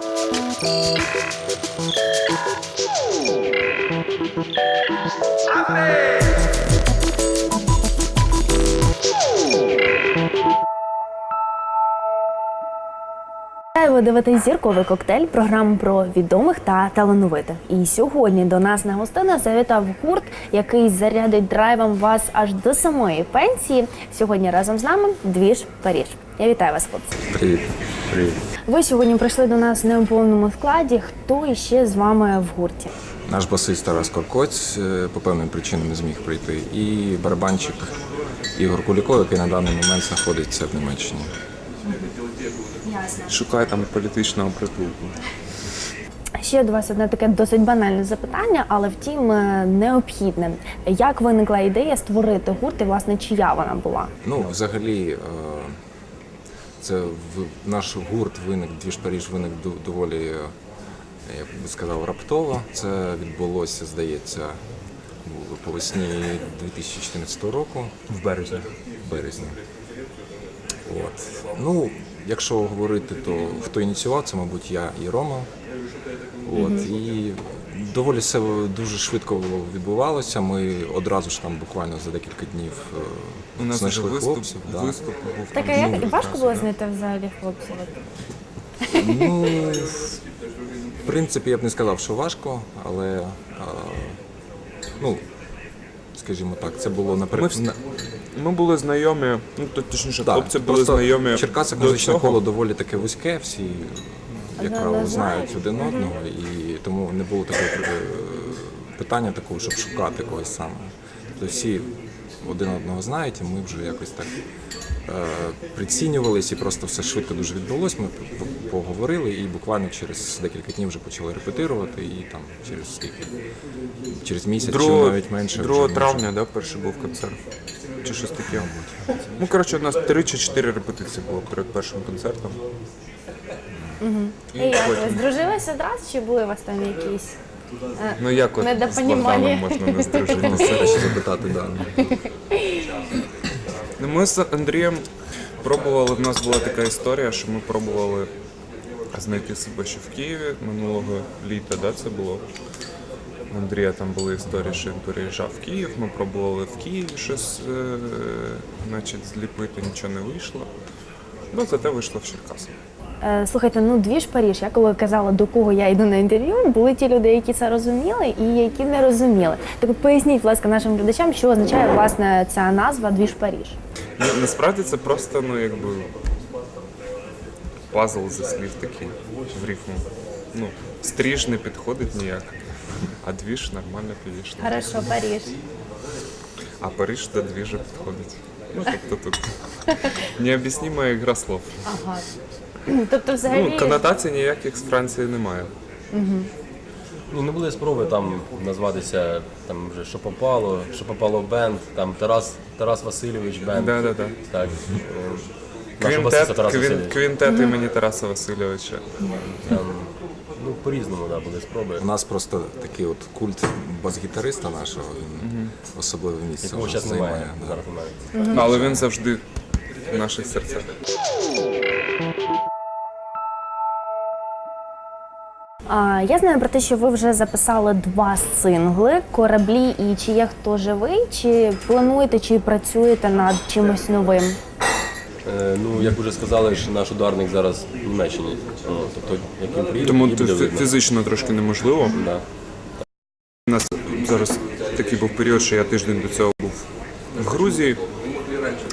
Вітаю, Ви дивитесь зірковий коктейль, програму про відомих та талановитих. І сьогодні до нас на гостину завітав гурт, який зарядить драйвом вас аж до самої пенсії. Сьогодні разом з нами Двіж Паріж. Я вітаю вас, хлопці. Привіт. Привіт. Ви сьогодні прийшли до нас не у повному складі. Хто іще з вами в гурті? Наш басист Тарас Коркоць е, по певним причинам не зміг прийти. І барабанчик Ігор Куліков, який на даний момент знаходиться в Німеччині. Шукає там політичного притулку. Ще до вас одне таке досить банальне запитання, але втім е, необхідне. Як виникла ідея створити гурт і власне чия вона була? Ну, взагалі, е, це в- наш гурт виник, Двіж Паріж виник доволі, е, я би сказав, раптово. Це відбулося, здається, в- по весні 2014 року. В березні. в березні. От. Ну, якщо говорити, то хто ініціював, це, мабуть, я і Рома. От. І доволі все дуже швидко відбувалося. Ми одразу ж там буквально за декілька днів е, У нас знайшли виступ, хлопців. да. виступ був. Так, а як ну, важко було да. знайти взагалі хлопців? Ну, в принципі, я б не сказав, що важко, але е, ну, скажімо так, це було вс- ми були знайомі, ну то точніше, Да, хлопці були просто знайомі. В Черкасах до музичне цього. коло доволі таке вузьке, всі, як Одне правило, знають знають. один одного, і тому не було такого е, питання такого, щоб шукати когось саме. Тобто всі один одного знають, і ми вже якось так е, прицінювались, і просто все швидко дуже відбулось. Ми поговорили і буквально через декілька днів вже почали репетирувати, і там через скільки? Через місяць чи навіть менше. 2 вже ми травня, да, перший був концерт. Чи щось таке. Ну, коротше, у нас 3 чи 4 репетиції було перед першим концертом. І як ви здружилися одразу, чи були у вас там якісь? Ну як от з Недопонімання. Богданом можна не здружитися. це ще запитати, да. Ну, Ми з Андрієм пробували, в нас була така історія, що ми пробували знайти себе ще в Києві минулого літа, да, це було. У Андрія там були історії, що він переїжджав в Київ, ми пробували в Києві щось е, значить, зліпити, нічого не вийшло. Ну, зате вийшло в Черкасах. Е, Слухайте, ну дві ж Паріж. Я коли казала, до кого я йду на інтерв'ю, були ті люди, які це розуміли, і які не розуміли. Так поясніть, будь ласка, нашим глядачам, що означає власне ця назва Дві ж Паріж. Ну, насправді це просто, ну, якби пазл зі слів такий в рифму. Ну, стріж не підходить ніяк, а двіж нормально підійшло. Хорошо, Паріж. А Париж до двіжа підходить. Ну, тобто тут необ'ясніма ігра слов. Ага. Тобто, взагалі, Ну, конотацій ніяких з Франції немає. Ну, не були спроби там назватися там вже що попало, що попало бенд, там Тарас, Тарас Васильович бенд. Да-да-да. Так. е, Наша басиста Квінтет, Тарас квін, Васильович. квінтет імені Тараса Васильовича. Там, ну, по-різному да, були спроби. У нас просто такий от культ бас-гітариста нашого, він особливе місце Якого вже зараз немає. займає. да. Зараз немає. Але він завжди в наших серцях. А, я знаю про те, що ви вже записали два сингли кораблі і чи є хто живий, чи плануєте, чи працюєте над чимось новим? Е, ну, як вже сказали, що наш ударник зараз в Німеччині. Ну, тобто, як він приїде, Тому буде фі- видно. фізично трошки неможливо. Да. У нас зараз такий був період, що я тиждень до цього був в Грузії.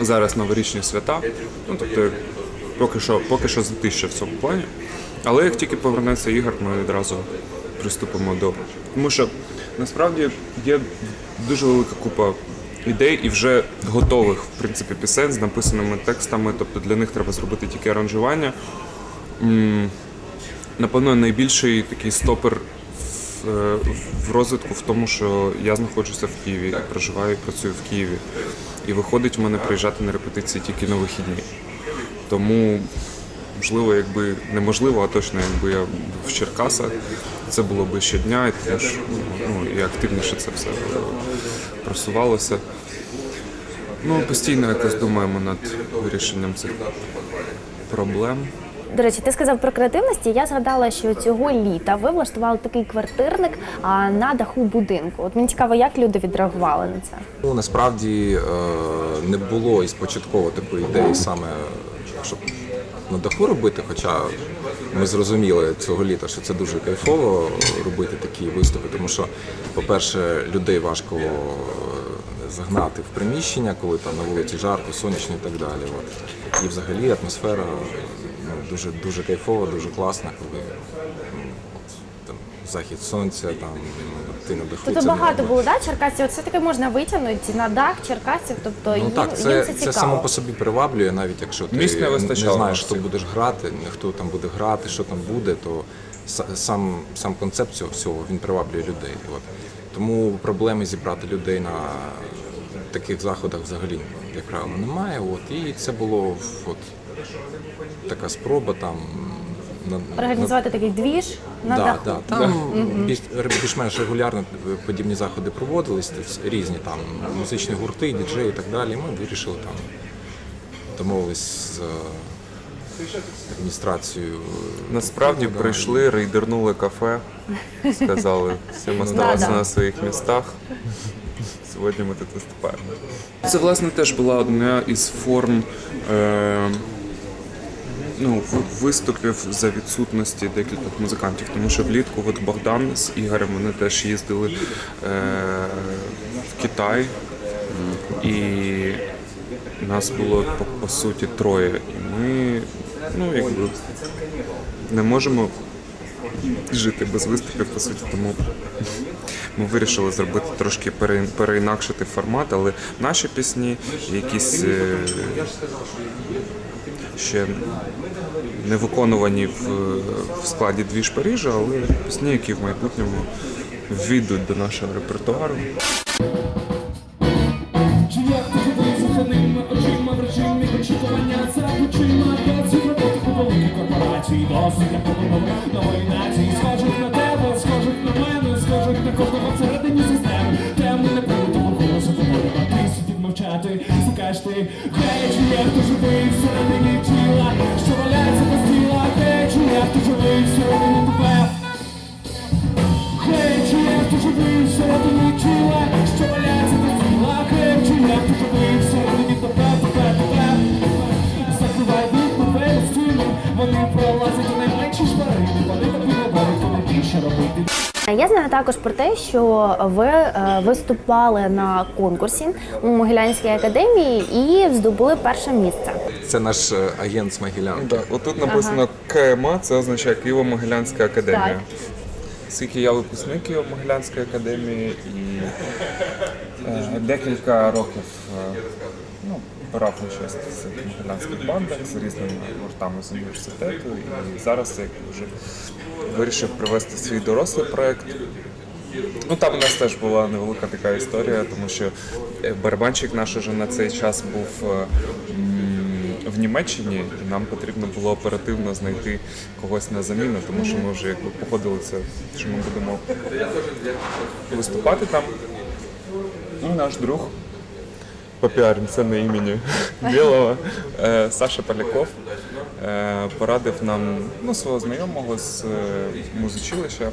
Зараз новорічні свята. Ну тобто, поки що, поки що затища в цьому плані. Але як тільки повернеться Ігор, ми відразу приступимо до. Тому що насправді є дуже велика купа ідей і вже готових в принципі пісень з написаними текстами. Тобто для них треба зробити тільки аранжування. Напевно, найбільший такий стопер в, е, в розвитку в тому, що я знаходжуся в Києві, проживаю і працюю в Києві. І виходить в мене приїжджати на репетиції тільки на вихідні. Тому, можливо, якби неможливо, а точно якби я був в Черкасах, це було би щодня, і теж ну, і активніше це все просувалося. Ну, постійно якось думаємо над вирішенням цих проблем. До речі, ти сказав про креативність. і Я згадала, що цього літа ви влаштували такий квартирник а, на даху будинку. От мені цікаво, як люди відреагували на це. Ну, насправді е, не було із початково такої ідеї саме, щоб на даху робити, хоча ми зрозуміли цього літа, що це дуже кайфово робити такі виступи, тому що, по-перше, людей важко е, загнати в приміщення, коли там на вулиці жарко, сонячно і так далі. От. І взагалі атмосфера ну, дуже, дуже кайфова, дуже класна, коли захід сонця, там, ти на даху. Тобто багато було да, черкасів. От все-таки можна витягнути на дах черкасів. Тобто Ну їм, так, їм це, це це, цікаво. само по собі приваблює, навіть якщо ти Місць не вистачало знаєш, всіх. будеш грати, хто там буде грати, що там буде, то са- сам, сам концепт цього всього він приваблює людей. От. Тому проблеми зібрати людей на таких заходах взагалі, як правило, немає. От. І це було от, така спроба там. На, Організувати такий двіж на да, даху. да. Там більш, більш-менш регулярно подібні заходи проводились, тобто різні там музичні гурти, діджеї і так далі. Ми вирішили там домовились з е, адміністрацією. Насправді Да. прийшли, рейдернули кафе, сказали, всім оставатися Да-да. на своїх містах. Сьогодні ми тут виступаємо. Це, власне, теж була одна із форм е, ну, виступів за відсутності декількох музикантів. Тому що влітку от Богдан з Ігорем вони теж їздили е, в Китай. І нас було по, по суті троє. І ми ну, якби, не можемо жити без виступів, по суті, тому ми вирішили зробити трошки пере- переінакшити формат, але наші пісні, якісь е, ще не виконувані в, в складі двіж Парижа, але пісні, які в майбутньому війдуть до нашого репертуару. Очікування за очима, Для ці роботи корпорації Досить я ти живий всередині тіла, що валяється без тіла чи як ти живий всередині тебе, тебе, тебе Закривай вікна, двері, стіни, вони пролазять у найменші шпарини Вони тобі говорять, коли більше робити Я знаю також про те, що ви е, виступали на конкурсі у Могилянській академії і здобули перше місце. Це наш е, агент з Могилянки. Да, отут написано КМА, це означає Києво-Могилянська академія. Так. Оскільки я випускник Києво-Могилянської академії і е, декілька років е, ну, брав участь в могилянських бандах з різними гуртами з університету. І зараз я вже вирішив привести свій дорослий проект. Ну там у нас теж була невелика така історія, тому що е, барабанщик наш уже на цей час був е, в Німеччині, і нам потрібно було оперативно знайти когось на заміну, тому що ми вже якби погодилися, що ми будемо виступати там. Ну, наш друг попіаримося на імені Білого е, Саша Поляков порадив нам ну, свого знайомого з е, музичилища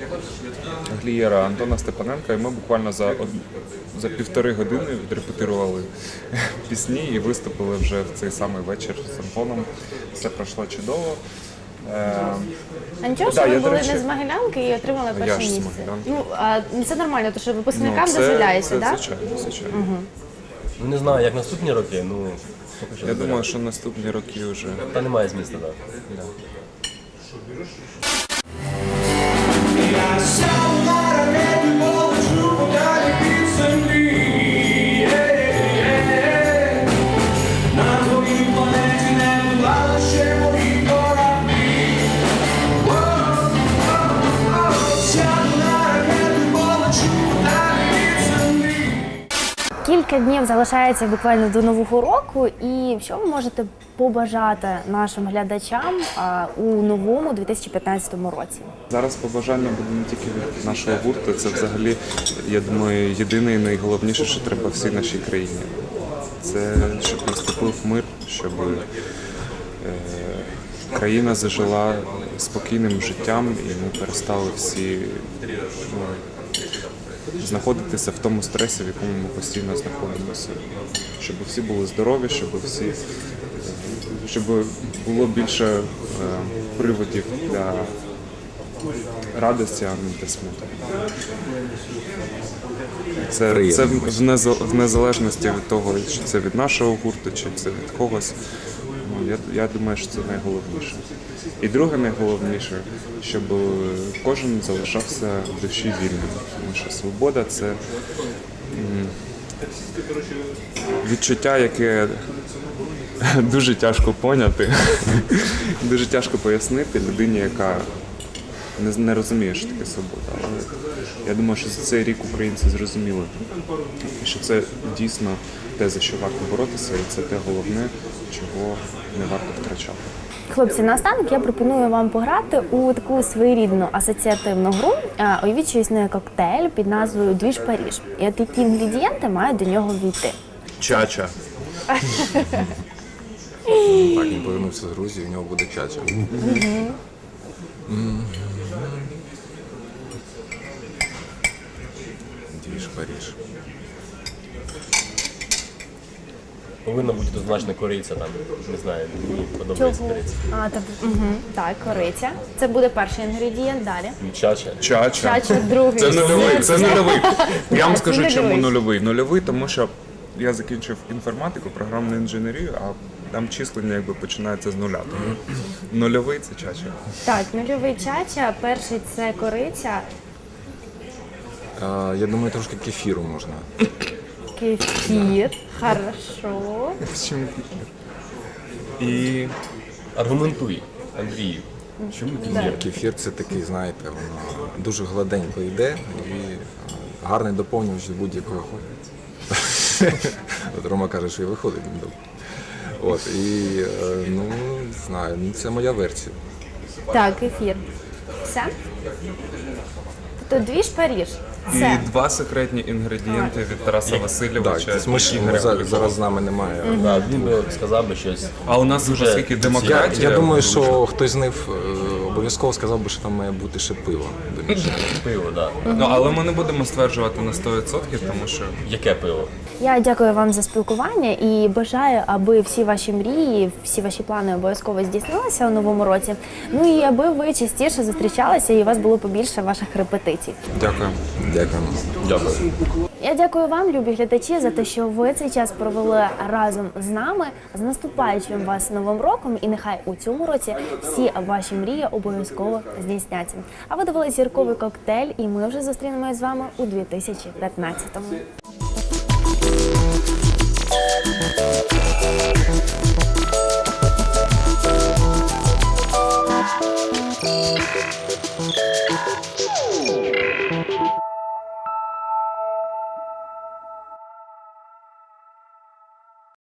Глієра Антона Степаненка, і ми буквально за, од- за півтори години відрепетирували пісні і виступили вже в цей самий вечір з Антоном. Все пройшло чудово. Е, А нічого, Да, що ви я, були речі- не з Могилянки і отримали я перше ж з місце. Могилянки. Ну а це нормально, тому що випускникам це, дозволяється, це, так? звичайно, звичайно. Ну не знаю, як наступні роки, ну Я думаю, що наступні роки вже. Та немає змісту, так. Я Кілька днів залишається буквально до нового року, і що ви можете побажати нашим глядачам у новому 2015 році? Зараз побажання буде не тільки від нашого гурту, це взагалі, я думаю, єдине і найголовніше, що треба всій нашій країні. Це щоб наступив мир, щоб е, країна зажила спокійним життям, і ми перестали всі ну, знаходитися в тому стресі, в якому ми постійно знаходимося. Щоб всі були здорові, щоб всі щоб було більше е, приводів для радості, а не для смутку. Це, це в, незалежності від того, чи це від нашого гурту, чи це від когось. Ну, я, я думаю, що це найголовніше. І друге найголовніше, щоб кожен залишався в душі вільним. Тому що свобода це відчуття, яке дуже тяжко поняти, дуже тяжко пояснити людині, яка не, не розуміє, що таке свобода. Але я думаю, що за цей рік українці зрозуміли, що це дійсно те, за що варто боротися, і це те головне, чого не варто втрачати. Хлопці, наостанок я пропоную вам пограти у таку своєрідну асоціативну гру. Уявіть, що існує коктейль під назвою Двіж Паріж. І от які інгредієнти мають до нього війти. Чача. Так, він повернувся з Грузії, у нього буде чача. Двіж Паріж. Повинна бути однозначно кориця там. Не знаю, мені подобається кориця. А, так, угу. так, кориця. Це буде перший інгредієнт далі. Чача. Чача. Чача другий. Це нульовий, це нульовий. Я вам скажу, чому нульовий. нульовий. Нульовий, тому що я закінчив інформатику, програмну інженерію, а там числення якби починається з нуля. Тому нульовий це чача. Так, нульовий чача, перший це кориця, А, я думаю, трошки кефіру можна. Кефір. Хорошо. І Аргументуй, Андрію. Чому кефір? Кефір це такий, знаєте, воно дуже гладенько йде і е, гарний доповнювач до будь-якого. От Рома каже, що і виходить. добре. От, і е, ну, не знаю, ну, це моя версія. Так, кефір. Все? Тобто ж Паріж. І два секретні інгредієнти від Тараса Васильовича. Так, ми ж Ігоря зараз, Куликова. зараз з нами немає. Да, він би сказав би щось. А у нас Дуже- вже скільки Я, демократія. я думаю, що хтось з них е, обов'язково сказав би, що там має бути ще пиво. домішане. Пиво, так. Ну, але ми не будемо стверджувати на 100%, тому що Яке пиво? Я дякую вам за спілкування і бажаю, аби всі ваші мрії, всі ваші плани обов'язково здійснилися у новому році. Ну і аби ви частіше зустрічалися і у вас було побільше ваших репетицій. дякую. Дякуємо. Дякую. Я дякую вам, любі глядачі, за те, що ви цей час провели разом з нами. З наступаючим вас новим роком, і нехай у цьому році всі ваші мрії обов'язково здійсняться. А ви дивилися зірковий коктейль, і ми вже зустрінемось з вами у 2015-му.